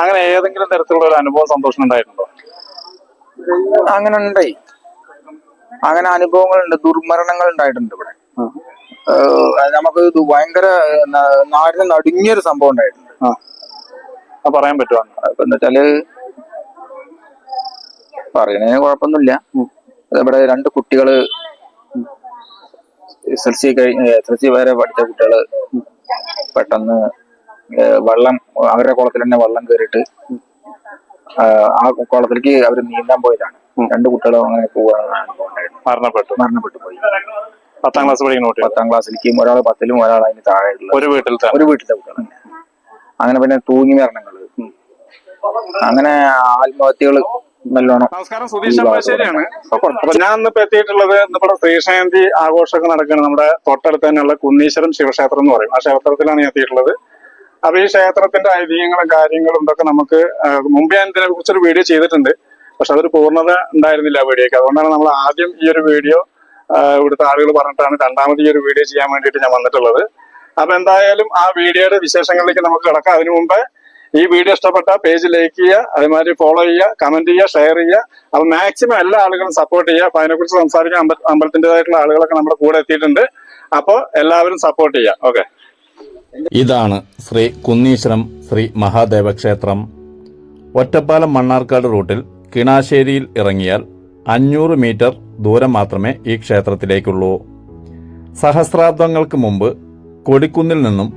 അങ്ങനെ ഏതെങ്കിലും തരത്തിലുള്ള ഒരു അനുഭവം സന്തോഷം ഉണ്ടായിട്ടുണ്ടോ? അങ്ങനെ ഉണ്ടായി അങ്ങനെ അനുഭവങ്ങൾ ഉണ്ട് ദുർമരണങ്ങൾ ഉണ്ടായിട്ടുണ്ട് ഇവിടെ. നമുക്ക് ഇത് ഭയങ്കര നാടിന് നടുങ്ങിയൊരു സംഭവം ഉണ്ടായിട്ടുണ്ട്. പറയാൻ പറ്റുമോ? എന്താ വെച്ചാൽ പറയണതിന് കുഴപ്പമൊന്നുമില്ല. ഇവിടെ രണ്ട് കുട്ടികൾ എസ് എൽ സി കഴിഞ്ഞ് എസ് എൽ സി വരെ പഠിച്ച കുട്ടികൾ പെട്ടെന്ന് വെള്ളം അവരുടെ കുളത്തിൽ തന്നെ വള്ളം കയറിയിട്ട് ആ കുളത്തിലേക്ക് അവർ നീന്താൻ പോയതാണ്. രണ്ട് കുട്ടികളും അങ്ങനെ ഉണ്ടായിരുന്നു മരണപ്പെട്ടു. മരണപ്പെട്ടു പോയി. പത്താം ക്ലാസ് പഠിക്കുന്ന പത്താം ക്ലാസ്സിലേക്കും ഒരാൾ പത്തിലും ഒരാൾ അതിന് താഴെ ഒരു വീട്ടിലത്തെ ഒരു വീട്ടിലത്തെ കുട്ടികൾ അങ്ങനെ പിന്നെ തൂങ്ങി മരണങ്ങൾ അങ്ങനെ ആത്മഹത്യകൾ നല്ലോണം നമസ്കാരം സുധീഷ് അമ്പാശ്ശേരിയാണ് അപ്പൊ ഞാൻ ഇന്നിപ്പോ എത്തിയിട്ടുള്ളത് നമ്മുടെ ശ്രീശാന്തി ആഘോഷമൊക്കെ നടക്കുന്നത് നമ്മുടെ തൊട്ടടുത്ത് തന്നെയുള്ള കുന്നീശ്വരം ശിവക്ഷേത്രം എന്ന് പറയും. ആ ക്ഷേത്രത്തിലാണ് ഞാൻ എത്തിയിട്ടുള്ളത്. അപ്പൊ ഈ ക്ഷേത്രത്തിന്റെ ഐതിഹ്യങ്ങളും കാര്യങ്ങളും ഇതൊക്കെ നമുക്ക് മുമ്പ് ഞാൻ ഇതിനെ കുറിച്ചൊരു വീഡിയോ ചെയ്തിട്ടുണ്ട്. പക്ഷെ അതൊരു പൂർണത ഉണ്ടായിരുന്നില്ല ആ വീഡിയോക്ക് അതുകൊണ്ടാണ് നമ്മൾ ആദ്യം ഈ ഒരു വീഡിയോ ഇവിടുത്തെ ആളുകൾ പറഞ്ഞിട്ടാണ് രണ്ടാമത് ഈ ഒരു വീഡിയോ ചെയ്യാൻ വേണ്ടിയിട്ട് ഞാൻ വന്നിട്ടുള്ളത്. അപ്പൊ എന്തായാലും ആ വീഡിയോയുടെ വിശേഷങ്ങളിലേക്ക് നമുക്ക് കിടക്കാം. അതിനു മുമ്പ് ഈ വീഡിയോ ഇഷ്ടപ്പെട്ട പേജ് ലൈക്ക് ചെയ്യുക അതേമാതിരി ഫോളോ ചെയ്യുക കമന്റ് ചെയ്യുക ഷെയർ ചെയ്യുക. അപ്പൊ മാക്സിമം എല്ലാ ആളുകളും സപ്പോർട്ട് ചെയ്യുക. അപ്പൊ അതിനെക്കുറിച്ച് സംസാരിക്കാൻ അമ്പ അമ്പലത്തിന്റെതായിട്ടുള്ള ആളുകളൊക്കെ നമ്മുടെ കൂടെ എത്തിയിട്ടുണ്ട്. അപ്പോൾ എല്ലാവരും സപ്പോർട്ട് ചെയ്യുക. ഓക്കെ ഇതാണ് ശ്രീ കുന്നീശ്വരം ശ്രീ മഹാദേവ ക്ഷേത്രം ഒറ്റപ്പാലം മണ്ണാർക്കാട് റൂട്ടിൽ കിണാശ്ശേരിയിൽ ഇറങ്ങിയാൽ അഞ്ഞൂറ് മീറ്റർ ദൂരം മാത്രമേ ഈ ക്ഷേത്രത്തിലേക്കുള്ളൂ. സഹസ്രാബ്ദങ്ങൾക്ക് മുമ്പ് കൊടിക്കുന്നിൽ നിന്നും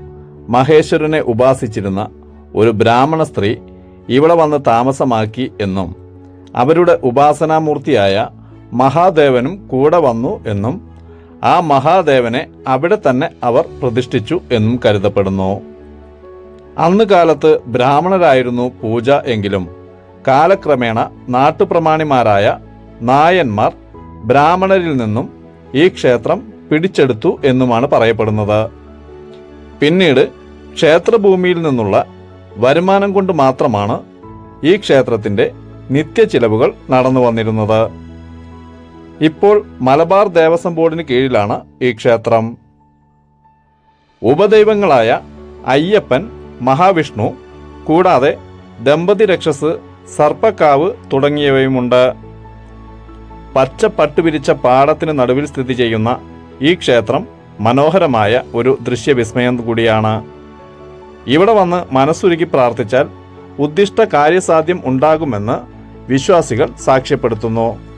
മഹേശ്വരനെ ഉപാസിച്ചിരുന്ന ഒരു ബ്രാഹ്മണ സ്ത്രീ ഇവിടെ വന്ന് താമസമാക്കി എന്നും അവരുടെ ഉപാസനാമൂർത്തിയായ മഹാദേവനും കൂടെ വന്നു എന്നും ആ മഹാദേവനെ അവിടെ തന്നെ അവർ പ്രതിഷ്ഠിച്ചു എന്നും കരുതപ്പെടുന്നു. അന്ന് കാലത്ത് ബ്രാഹ്മണരായിരുന്നു പൂജ എങ്കിലും കാലക്രമേണ നാട്ടുപ്രമാണിമാരായ നായന്മാർ ബ്രാഹ്മണരിൽ നിന്നും ഈ ക്ഷേത്രം പിടിച്ചെടുത്തു എന്നുമാണ് പറയപ്പെടുന്നത്. പിന്നീട് ക്ഷേത്രഭൂമിയിൽ നിന്നുള്ള വരുമാനം കൊണ്ട് മാത്രമാണ് ഈ ക്ഷേത്രത്തിന്റെ നിത്യചിലവുകൾ നടന്നു വന്നിരുന്നത് ഇപ്പോൾ മലബാർ ദേവസ്വം ബോർഡിന് കീഴിലാണ് ഈ ക്ഷേത്രം. ഉപദൈവങ്ങളായ അയ്യപ്പൻ മഹാവിഷ്ണു കൂടാതെ ദമ്പതി രക്ഷസ് സർപ്പക്കാവ് തുടങ്ങിയവയുമുണ്ട്. പച്ച പട്ടുപിരിച്ച പാടത്തിന് നടുവിൽ സ്ഥിതി ചെയ്യുന്ന ഈ ക്ഷേത്രം മനോഹരമായ ഒരു ദൃശ്യവിസ്മയം കൂടിയാണ്. ഇവിടെ വന്ന് മനസ്സുരുക്കി പ്രാർത്ഥിച്ചാൽ ഉദ്ദിഷ്ട കാര്യസാധ്യം ഉണ്ടാകുമെന്ന് വിശ്വാസികൾ സാക്ഷ്യപ്പെടുത്തുന്നു.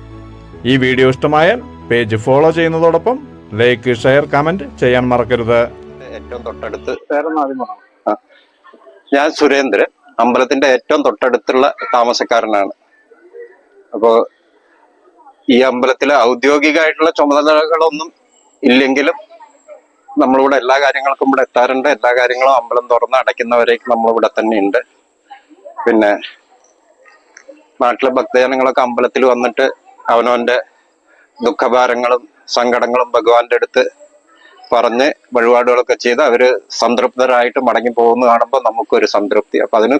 ഈ വീഡിയോ ഇഷ്ടമായാൽ പേജ് ഫോളോ ചെയ്യുന്നതോടൊപ്പം ലൈക്ക് ഷെയർ കമന്റ് ചെയ്യാൻ മറക്കരുത്. ഏറ്റവും തൊട്ടടുത്ത് ഞാൻ സുരേന്ദ്രൻ. അമ്പലത്തിന്റെ ഏറ്റവും തൊട്ടടുത്തുള്ള താമസക്കാരനാണ്. അപ്പോ ഈ അമ്പലത്തിലെ ഔദ്യോഗികമായിട്ടുള്ള ചുമതലകളൊന്നും ഇല്ലെങ്കിലും നമ്മളിവിടെ എല്ലാ കാര്യങ്ങൾക്കും ഇവിടെ എത്താറുണ്ട്. എല്ലാ കാര്യങ്ങളും അമ്പലം തുറന്ന് അടയ്ക്കുന്നവരേക്ക് നമ്മളിവിടെ തന്നെ ഉണ്ട് പിന്നെ നാട്ടിലെ ഭക്തജനങ്ങളൊക്കെ അമ്പലത്തിൽ വന്നിട്ട് അവനവന്റെ ദുഃഖഭാരങ്ങളും സങ്കടങ്ങളും ഭഗവാന്റെ അടുത്ത് പറഞ്ഞ് വഴിപാടുകളൊക്കെ ചെയ്ത് അവർ സംതൃപ്തരായിട്ട് മടങ്ങി പോകുന്ന കാണുമ്പോൾ നമുക്കൊരു സംതൃപ്തി. അപ്പൊ അതിന്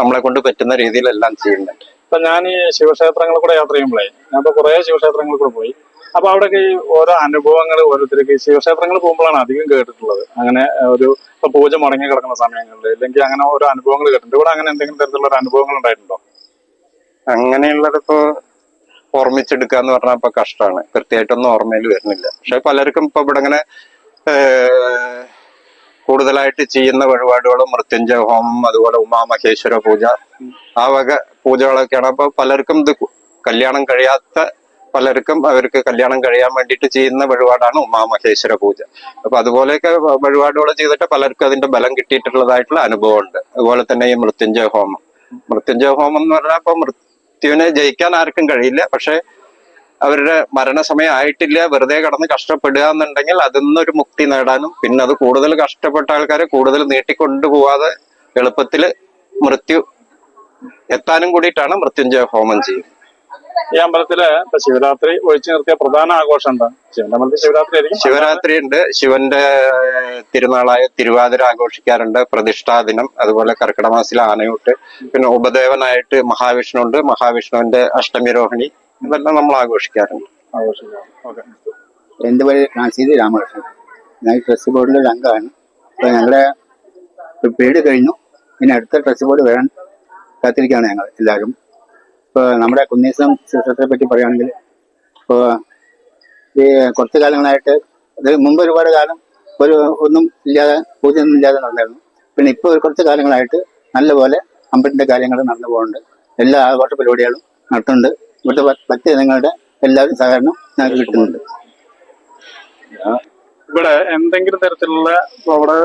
നമ്മളെ കൊണ്ട് പറ്റുന്ന രീതിയിലെല്ലാം ചെയ്യുന്നുണ്ട്. ഇപ്പൊ ഞാൻ ഈ ശിവക്ഷേത്രങ്ങളിൽ കൂടെ യാത്ര ചെയ്യുമ്പോഴേ ഞാൻ ഇപ്പൊ കുറെ ശിവക്ഷേത്രങ്ങളിൽ കൂടെ പോയി. അപ്പൊ അവിടെയൊക്കെ ഈ ഓരോ അനുഭവങ്ങൾ ഓരോരുത്തർക്ക് ശിവക്ഷേത്രങ്ങൾ പോകുമ്പോഴാണ് അധികം കേട്ടിട്ടുള്ളത്. അങ്ങനെ ഒരു ഇപ്പൊ പൂജ മുടങ്ങി കിടക്കുന്ന സമയങ്ങളിൽ അല്ലെങ്കിൽ അങ്ങനെ ഓരോ അനുഭവങ്ങൾ കേട്ടിട്ടുണ്ട്. ഇവിടെ അങ്ങനെ എന്തെങ്കിലും തരത്തിലുള്ള ഒരു അനുഭവങ്ങൾ ഉണ്ടായിട്ടുണ്ടോ? അങ്ങനെയുള്ളതിപ്പോ ഓർമ്മിച്ചെടുക്കുക എന്ന് പറഞ്ഞാൽ ഇപ്പൊ കഷ്ടമാണ് കൃത്യമായിട്ടൊന്നും ഓർമ്മയിൽ വരുന്നില്ല. പക്ഷെ പലർക്കും ഇപ്പൊ ഇവിടെ ഇങ്ങനെ കൂടുതലായിട്ട് ചെയ്യുന്ന വഴിപാടുകളും മൃത്യുഞ്ജയ ഹോമം അതുപോലെ ഉമാമഹേശ്വര പൂജ ആ വക പൂജകളൊക്കെയാണ്. അപ്പൊ പലർക്കും ഇത് കല്യാണം കഴിയാത്ത പലർക്കും അവർക്ക് കല്യാണം കഴിയാൻ വേണ്ടിയിട്ട് ചെയ്യുന്ന വഴിപാടാണ് ഉമാമഹേശ്വര പൂജ. അപ്പൊ അതുപോലെയൊക്കെ വഴിപാടുകൾ ചെയ്തിട്ട് പലർക്കും അതിന്റെ ബലം കിട്ടിയിട്ടുള്ളതായിട്ടുള്ള അനുഭവമുണ്ട്. അതുപോലെ തന്നെ ഈ മൃത്യുഞ്ജയ ഹോമം മൃത്യുഞ്ജയ ഹോമം എന്ന് പറഞ്ഞാൽ ഇപ്പൊ മൃത്യുവിനെ ജയിക്കാൻ ആർക്കും കഴിയില്ല. പക്ഷെ അവരുടെ മരണസമയം ആയിട്ടില്ല വെറുതെ കടന്ന് കഷ്ടപ്പെടുക എന്നുണ്ടെങ്കിൽ അതിൽ നിന്നൊരു മുക്തി നേടാനും പിന്നെ അത് കൂടുതൽ കഷ്ടപ്പെട്ട ആൾക്കാരെ കൂടുതൽ നീട്ടിക്കൊണ്ടുപോവാതെ എളുപ്പത്തിൽ മൃത്യു എത്താനും കൂടിയിട്ടാണ് മൃത്യുഞ്ജയ ഹോമം ചെയ്യുന്നത്. ഈ അമ്പലത്തിൽ ഇപ്പൊ ശിവരാത്രി ഒഴിച്ചു നിർത്തിയ പ്രധാന ആഘോഷം എന്താ? ശിവന്റെ അമ്പലത്തിൽ ശിവരാത്രി ആയിരിക്കും? ശിവരാത്രി ഉണ്ട്. ശിവന്റെ തിരുനാളായ തിരുവാതിര ആഘോഷിക്കാറുണ്ട്. പ്രതിഷ്ഠാ ദിനം. അതുപോലെ കർക്കിടമാസിൽ ആനയൂട്ട്. പിന്നെ ഉപദേവനായിട്ട് മഹാവിഷ്ണു ഉണ്ട് മഹാവിഷ്ണുവിന്റെ അഷ്ടമി രോഹിണി ഇതെല്ലാം നമ്മൾ ആഘോഷിക്കാറുണ്ട്. എന്ത് വഴി പേര് കാശീതി രാമകൃഷ്ണൻ? ഞാൻ ട്രസ്റ്റ് ബോർഡിലെ ഒരു അംഗമാണ്. അപ്പൊ ഞങ്ങളുടെ വീട് കഴിഞ്ഞു. ഇനി അടുത്ത ട്രസ്റ്റ് ബോർഡ് വരാൻ കാത്തിരിക്കുകയാണ് ഞങ്ങൾ എല്ലാവരും. ഇപ്പോൾ നമ്മുടെ കുന്നീസം ക്ഷേത്രത്തെ പറ്റി പറയുകയാണെങ്കിൽ ഇപ്പോൾ ഈ കുറച്ച് കാലങ്ങളായിട്ട് അത് മുമ്പ് ഒരുപാട് കാലം ഒരു ഒന്നും ഇല്ലാതെ പൂജ ഒന്നും ഇല്ലാതെ നടന്നായിരുന്നു പിന്നെ ഇപ്പോൾ ഒരു കുറച്ച് കാലങ്ങളായിട്ട് നല്ലപോലെ അമ്പലത്തിന്റെ കാര്യങ്ങൾ നടന്നു പോകുന്നുണ്ട്. എല്ലാ ആഘോഷ പരിപാടികളും നടത്തുന്നുണ്ട്. ഇവിടുത്തെ മറ്റ് ജനങ്ങളുടെ എല്ലാവരും സഹകരണം ഞങ്ങൾക്ക് കിട്ടുന്നുണ്ട്. ഇവിടെ എന്തെങ്കിലും തരത്തിലുള്ള അവിടെ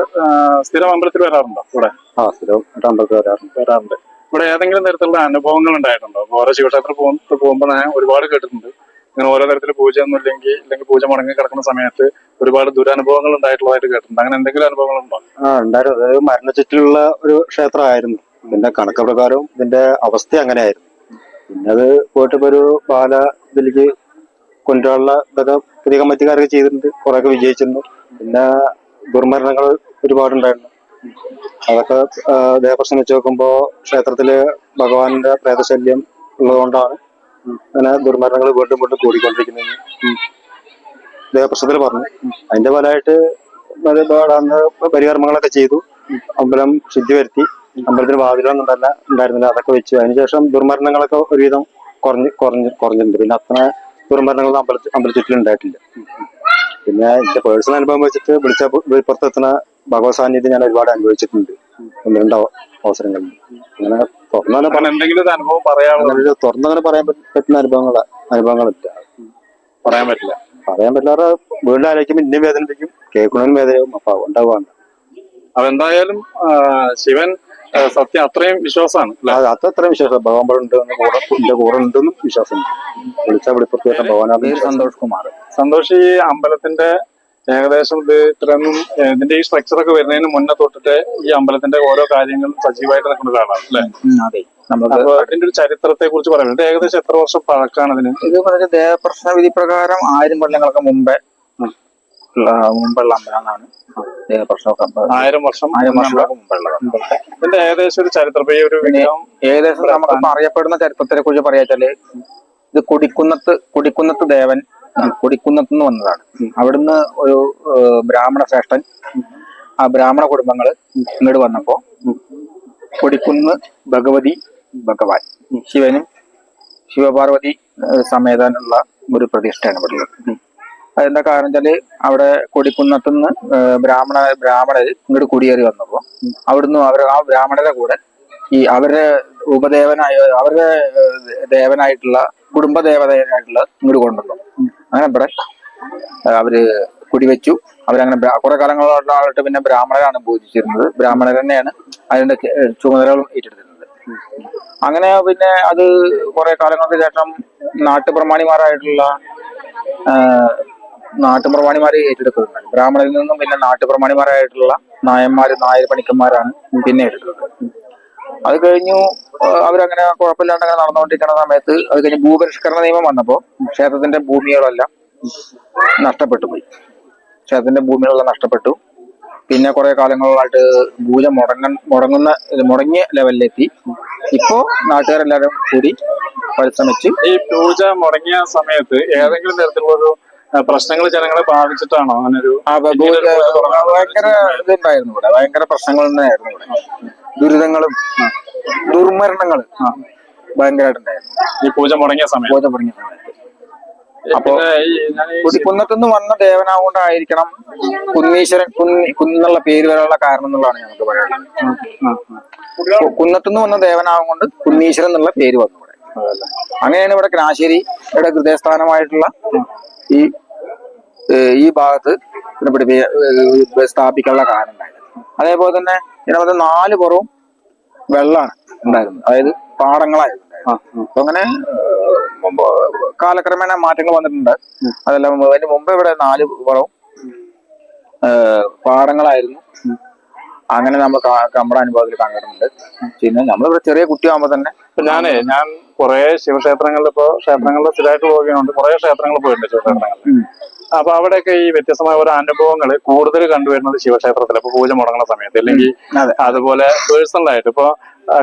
സ്ഥിരം അമ്പലത്തിൽ വരാറുണ്ടോ? ഇവിടെ? ആ സ്ഥിരം അമ്പലത്തിൽ വരാറുണ്ട്. വരാറുണ്ട്. ഇവിടെ ഏതെങ്കിലും തരത്തിലുള്ള അനുഭവങ്ങൾ ഉണ്ടായിട്ടുണ്ടോ? ഓരോ ശിവക്ഷേത്രം പോകുമ്പോൾ ഞാൻ ഒരുപാട് കേട്ടിട്ടുണ്ട്. ഇങ്ങനെ ഓരോ തരത്തിൽ പൂജ ഒന്നും ഇല്ലെങ്കിൽ ഇല്ലെങ്കിൽ പൂജ മുടങ്ങി കിടക്കുന്ന സമയത്ത് ഒരുപാട് ദുരനുഭവങ്ങൾ ഉണ്ടായിട്ടുള്ളതായിട്ട് കേട്ടിട്ടുണ്ട്. അങ്ങനെ എന്തെങ്കിലും അനുഭവങ്ങൾ ഉണ്ടോ? ആ ഉണ്ടായിരുന്നു. അതായത് മരണച്ചുറ്റിലുള്ള ഒരു ക്ഷേത്രമായിരുന്നു. ഇതിന്റെ കണക്ക് പ്രകാരവും ഇതിന്റെ അവസ്ഥ അങ്ങനെയായിരുന്നു. പിന്നെ അത് പോയിട്ട് ഒരു പാല ഇതിലേക്ക് കൊണ്ടുള്ള ഇതൊക്കെ പുതിയ കമ്മിറ്റിക്കാരൊക്കെ ചെയ്തിട്ടുണ്ട്. കുറെയൊക്കെ വിജയിച്ചിട്ടുണ്ട്. പിന്നെ ദുർമരണങ്ങൾ ഒരുപാട് ഒരുപാടുണ്ടായിരുന്നു. അതൊക്കെ ദേവപ്രശ്നം നോക്കുമ്പോ ക്ഷേത്രത്തിൽ ഭഗവാന്റെ പ്രേതശല്യം ഉള്ളതുകൊണ്ടാണ് അങ്ങനെ ദുർമരണങ്ങൾ വീണ്ടും വീണ്ടും കൂടിക്കൊണ്ടിരിക്കുന്നത്. ദേവപ്രശ്നത്തിൽ പറഞ്ഞു. അതിന്റെ ഫലമായിട്ട് പരികർമ്മങ്ങളൊക്കെ ചെയ്തു. അമ്പലം ശുദ്ധി വരുത്തി. അമ്പലത്തിന് വാതിലൊന്നും തന്നെ ഉണ്ടായിരുന്നില്ല. അതൊക്കെ വെച്ചു. അതിനുശേഷം ദുർമരണങ്ങളൊക്കെ ഒരുവിധം കുറഞ്ഞ് കുറഞ്ഞ് കുറഞ്ഞിട്ടുണ്ട്. പിന്നെ അത്ര ദുർമരണങ്ങൾ അമ്പല അമ്പലത്തിൽ ഉണ്ടായിട്ടില്ല. പിന്നെ എന്റെ പേഴ്സണൽ അനുഭവം വെച്ചിട്ട് വിളിച്ച പുറത്തെത്തുന്ന ഭഗവത് സാന്നിധ്യം ഞാൻ ഒരുപാട് അനുഭവിച്ചിട്ടുണ്ട്. ഒന്ന് രണ്ട് അവ- അവസരങ്ങളിൽ അങ്ങനെ തുറന്നങ്ങനെ അങ്ങനെ എന്തെങ്കിലും അനുഭവം പറയാനുള്ള തുറന്നങ്ങനെ പറയാൻ പറ്റുന്ന അനുഭവങ്ങൾ അനുഭവങ്ങളില്ല. പറയാൻ പറ്റില്ല. പറയാൻ പറ്റില്ല വീണ്ടും ആലോചിക്കുമ്പോൾ ഇന്നും വേദനിപ്പിക്കും കേൾക്കണവനും വേദനയാവും അപ്പൊ എന്തായാലും ആ, ശിവൻ സത്യം അത്രയും വിശ്വാസമാണ് അത് അത് അത്രയും വിശ്വാസം. ഭഗവാൻ ഉണ്ട് കൂടെ കൂടെ ഉണ്ടെന്നും വിശ്വാസമുണ്ട്. വിളിച്ചാൽ വിളിപ്പുറത്തേക്ക് ഭഗവാനാണ് സന്തോഷ് കുമാർ. സന്തോഷ് ഈ അമ്പലത്തിന്റെ ഏകദേശം ഇത് ഇത്രയൊന്നും ഇതിന്റെ ഈ സ്ട്രക്ചർ ഒക്കെ വരുന്നതിന് മുന്നേ തൊട്ടിട്ട് ഈ അമ്പലത്തിന്റെ ഓരോ കാര്യങ്ങളും സജീവമായിട്ട് നടക്കുന്ന ഒരാളാണ് അല്ലെ? അതെ. നമുക്ക് അപ്പൊ അതിന്റെ ഒരു ചരിത്രത്തെ കുറിച്ച് പറയുന്നത് ഏകദേശം എത്ര വർഷം പഴക്കാണ് അതിന് ഇത് പറഞ്ഞ ദേവപ്രശ്ന വിധി പ്രകാരം ആയിരം കൊല്ലങ്ങൾക്ക് മുമ്പേ മുമ്പുള്ള അമ്പലമാണ് ആയിരം വർഷം ആയിരം വർഷങ്ങൾക്ക് മുമ്പുള്ളതാണ് ഇതിന്റെ ഏകദേശം ഒരു ചരിത്രം. ഈ ഒരു പിന്നെ ഏകദേശം നമുക്ക് അറിയപ്പെടുന്ന ചരിത്രത്തെ കുറിച്ച് പറയാച്ചാൽ ഇത് കൊടിക്കുന്നത്ത് കൊടിക്കുന്നത്ത് ദേവൻ കൊടിക്കുന്നത്ത് നിന്ന് വന്നതാണ്. അവിടുന്ന് ഒരു ബ്രാഹ്മണ ശ്രേഷ്ഠൻ ആ ബ്രാഹ്മണ കുടുംബങ്ങൾ ഇങ്ങോട്ട് വന്നപ്പോ കൊടിക്കുന്ന് ഭഗവതി ഭഗവാൻ ശിവനും ശിവപാർവതി സമേതാനുള്ള ഒരു പ്രതിഷ്ഠയാണ് ഇവിടെ അതെന്താ കാരണം വെച്ചാൽ അവിടെ കൊടിക്കുന്നത്തുനിന്ന് ബ്രാഹ്മണ ബ്രാഹ്മണര് ഇങ്ങോട്ട് കുടിയേറി വന്നപ്പോ അവിടുന്ന് അവർ ആ ബ്രാഹ്മണരെ കൂടെ ഈ അവരുടെ ഉപദേവനായ അവരുടെ ദേവനായിട്ടുള്ള കുടുംബ ദേവതയായിട്ടുള്ള ഇങ്ങോട്ട് കൊണ്ടുവന്നു. അങ്ങനെ ഇവിടെ അവർ കുടിവെച്ചു. അവരങ്ങനെ കുറെ കാലങ്ങളായിട്ട് പിന്നെ ബ്രാഹ്മണരാണ് പൂജിച്ചിരുന്നത് ബ്രാഹ്മണർ തന്നെയാണ് അതിന്റെ ചുമതലകളും ഏറ്റെടുത്തിരുന്നത്. അങ്ങനെ പിന്നെ അത് കുറെ കാലങ്ങൾക്ക് ശേഷം നാട്ടുപ്രമാണിമാരായിട്ടുള്ള നാട്ടുപ്രമാണിമാര് ഏറ്റെടുക്കുന്നുണ്ട്. ബ്രാഹ്മണരിൽ നിന്നും പിന്നെ നാട്ടുപ്രമാണിമാരായിട്ടുള്ള നായന്മാര് നായർ പണിക്കന്മാരാണ് പിന്നെ ഏറ്റെടുത്തത് അത് കഴിഞ്ഞു അവരങ്ങനെ കുഴപ്പമില്ലാണ്ട് അങ്ങനെ നടന്നുകൊണ്ടിരിക്കുന്ന സമയത്ത് അത് കഴിഞ്ഞ് ഭൂപരിഷ്കരണ നിയമം വന്നപ്പോ ക്ഷേത്രത്തിന്റെ ഭൂമികളെല്ലാം നഷ്ടപ്പെട്ടു പോയി. ക്ഷേത്രത്തിന്റെ ഭൂമികളെല്ലാം നഷ്ടപ്പെട്ടു. പിന്നെ കുറെ കാലങ്ങളായിട്ട് പൂജ മുടങ്ങ മുടങ്ങുന്ന മുടങ്ങിയ ലെവലിലെത്തി. ഇപ്പോ നാട്ടുകാരെല്ലാരും കൂടി പരിശ്രമിച്ച് ഈ പൂജ മുടങ്ങിയ സമയത്ത് ഏതെങ്കിലും തരത്തിലുള്ള ഒരു പ്രശ്നങ്ങൾ ജനങ്ങളെ ബാധിച്ചിട്ടാണോ? അങ്ങനെ ഒരു ഭയങ്കര ഇതുണ്ടായിരുന്നു ഇവിടെ. ഭയങ്കര പ്രശ്നങ്ങൾ തന്നെയായിരുന്നു ഇവിടെ. ദുരിതങ്ങളും ദുർമരണങ്ങളും ഭയങ്കരമായിട്ടുണ്ടായിരുന്നു. ഈ പൂജ മുടങ്ങിയ സമയത്ത് പൂജ മുടങ്ങിയ സമയം. അപ്പൊ കുടിക്കുന്നത്തുനിന്ന് വന്ന ദേവനാകൊണ്ടായിരിക്കണം കുന്നീശ്വരൻ കുന്നി കുന്നുള്ള പേര് വരാനുള്ള കാരണം എന്നുള്ളതാണ് ഞങ്ങൾക്ക് പറയാനുള്ളത്. കുന്നത്തുനിന്ന് വന്ന ദേവനാവും കൊണ്ട് കുന്നീശ്വരൻ എന്നുള്ള പേര് വന്നു ഇവിടെ. അങ്ങനെയാണ് ഇവിടെ ക്നാശ്ശേരിയുടെ ഹൃദയസ്ഥാനമായിട്ടുള്ള ഈ ഈ ഭാഗത്ത് ഇവിടെ പിടിപ്പി- ഏഹ് സ്ഥാപിക്കാനുള്ള കാരണം ഉണ്ടായത്. അതേപോലെ തന്നെ ഇതിനകത്ത് നാല് പുറവും വെള്ളമാണ് ഉണ്ടായിരുന്നത്. അതായത് പാടങ്ങളായിരുന്നു. അപ്പൊ അങ്ങനെ കാലക്രമേണ മാറ്റങ്ങൾ വന്നിട്ടുണ്ട്. അതെല്ലാം അതിന് മുമ്പ് ഇവിടെ നാല് പുറവും പാടങ്ങളായിരുന്നു. അങ്ങനെ നമ്മൾ നമ്മുടെ അനുഭവത്തിൽ കണ്ടിട്ടുണ്ട് പിന്നെ നമ്മളിവിടെ ചെറിയ കുട്ടിയാകുമ്പോ തന്നെ ഞാനേ ഞാൻ കുറെ ശിവക്ഷേത്രങ്ങളിൽ ഇപ്പോ ക്ഷേത്രങ്ങളിൽ സ്ഥിരമായിട്ട് പോവുകയാണ് കുറെ ക്ഷേത്രങ്ങൾ പോയിട്ടുണ്ട് ശിവക്ഷേത്രങ്ങളിൽ. ഉം. അപ്പൊ അവിടെയൊക്കെ ഈ വ്യത്യസ്തമായ ഓരോ അനുഭവങ്ങൾ കൂടുതൽ കണ്ടുവരുന്നത് ശിവക്ഷേത്രത്തിൽ ഇപ്പൊ പൂജ മുടങ്ങുന്ന സമയത്ത്. അല്ലെങ്കിൽ അതുപോലെ പേഴ്സണൽ ആയിട്ട് ഇപ്പൊ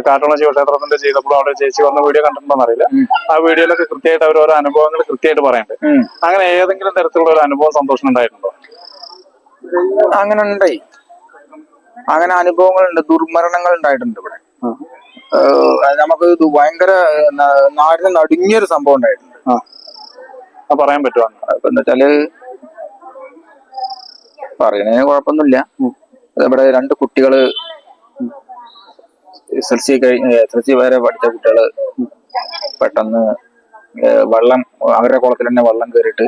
കാട്ടുള്ള ശിവക്ഷേത്രത്തിന്റെ ചെയ്തപ്പോൾ അവിടെ ഒരു ചേച്ചി വന്ന വീഡിയോ കണ്ടിട്ടുണ്ടോ അറിയില്ല. ആ വീഡിയോയിലൊക്കെ കൃത്യമായിട്ട് അവർ ഓരോ അനുഭവങ്ങൾ കൃത്യമായിട്ട് പറയുന്നുണ്ട് അങ്ങനെ ഏതെങ്കിലും തരത്തിലുള്ള ഒരു അനുഭവം സന്തോഷം ഉണ്ടായിട്ടുണ്ടോ? അങ്ങനെ ഉണ്ടായി അങ്ങനെ അനുഭവങ്ങളുണ്ട് ദുർമരണങ്ങൾ ഉണ്ടായിട്ടുണ്ട് ഇവിടെ നമുക്ക് ഇത് ഭയങ്കര നാടിന് നടുങ്ങിയൊരു സംഭവം ഉണ്ടായിട്ടുണ്ട്. ആ. പറയാൻ പറ്റുമോ? എന്താ വെച്ചാൽ പറയണതിന് കുഴപ്പമൊന്നുമില്ല. ഇവിടെ രണ്ട് കുട്ടികൾ എസ് എൽ സി കഴിഞ്ഞ് എസ് എൽ സി വരെ പഠിച്ച കുട്ടികൾ പെട്ടെന്ന് വെള്ളം അവരുടെ കുളത്തിൽ തന്നെ വെള്ളം കയറിയിട്ട്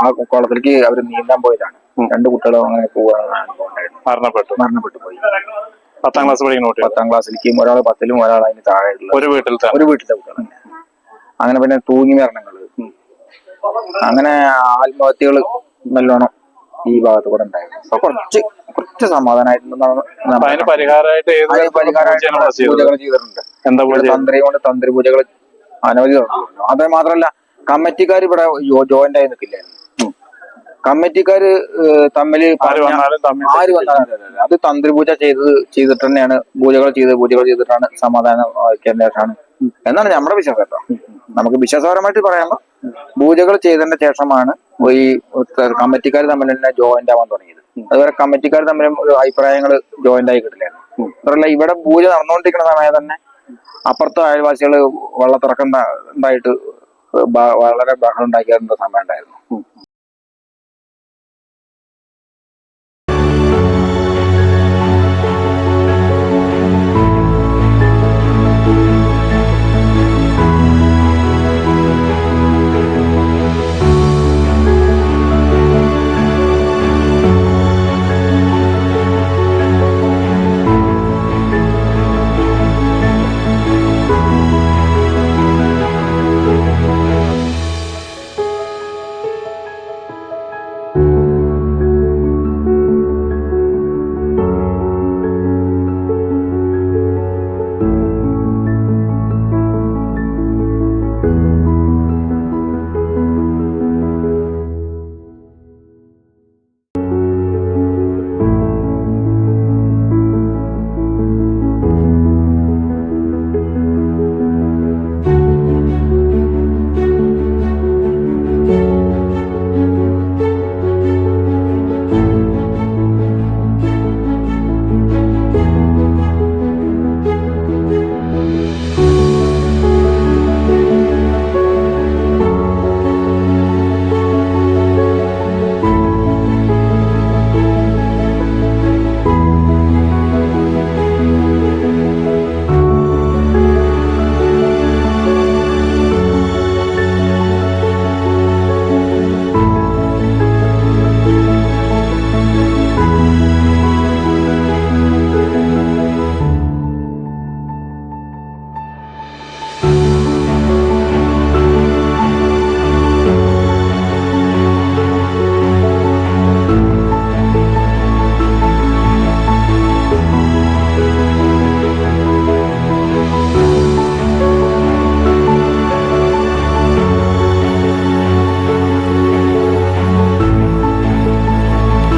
ആ കുളത്തിലേക്ക് അവർ നീന്താൻ പോയതാണ്. രണ്ട് കുട്ടികളും അങ്ങനെ ഉണ്ടായിരുന്നു മരണപ്പെട്ടു. മരണപ്പെട്ടു പോയി. പത്താം ക്ലാസ് പഠിക്കുന്ന കുട്ടി പത്താം ക്ലാസ്സിലേക്കും ഒരാൾ പത്തിലും ഒരാൾ അതിന് താഴെ ഒരു വീട്ടിൽ ഒരു വീട്ടിലെ കുട്ടികൾ അങ്ങനെ പിന്നെ തൂങ്ങി മരണങ്ങൾ. അങ്ങനെ ആത്മഹത്യകൾ നല്ലോണം ഈ ഭാഗത്ത് കൂടെ ഉണ്ടായിരുന്നു. അപ്പൊ കുറച്ച് കുറച്ച് സമാധാനമായിട്ടുണ്ടെന്നാണ് പരിഹാരമായിട്ട്? പൂജകൾ ചെയ്തിട്ടുണ്ട്. എന്താ തന്ത്രി കൊണ്ട് തന്ത്രി പൂജകൾ അനവധി അത് മാത്രമല്ല കമ്മിറ്റിക്കാർ ഇവിടെ ജോയിന്റ് ആയി നിൽക്കില്ലായിരുന്നു. കമ്മിറ്റിക്കാര് തമ്മിൽ തമ്മിൽ ആര് വന്നാലും ആര് വന്നാലും അതെ, തന്ത്രി പൂജ ചെയ്ത് ചെയ്തിട്ട് തന്നെയാണ് പൂജകൾ ചെയ്ത് പൂജകൾ ചെയ്തിട്ടാണ് സമാധാനം ശേഷമാണ് എന്നാണ് നമ്മുടെ വിശ്വാസം കേട്ടോ. നമുക്ക് വിശ്വാസപരമായിട്ട് പറയാമോ പൂജകൾ ചെയ്തതിന്റെ ശേഷമാണ് ഈ കമ്മിറ്റിക്കാർ തമ്മിൽ തന്നെ ജോയിന്റ് ആവാൻ തുടങ്ങിയത്. അതുപോലെ കമ്മിറ്റിക്കാർ തമ്മിൽ അഭിപ്രായങ്ങൾ ജോയിന്റ് ആയി കിട്ടില്ലായിരുന്നു ഇവിടെ പൂജ നടന്നുകൊണ്ടിരിക്കുന്ന സമയം തന്നെ അപ്പുറത്തെ അയൽവാസികൾ വെള്ളത്തിറക്കം ഉണ്ടായിട്ട് വളരെ ബഹളം ഉണ്ടാക്കിയിരുന്ന സമയം ഉണ്ടായിരുന്നു.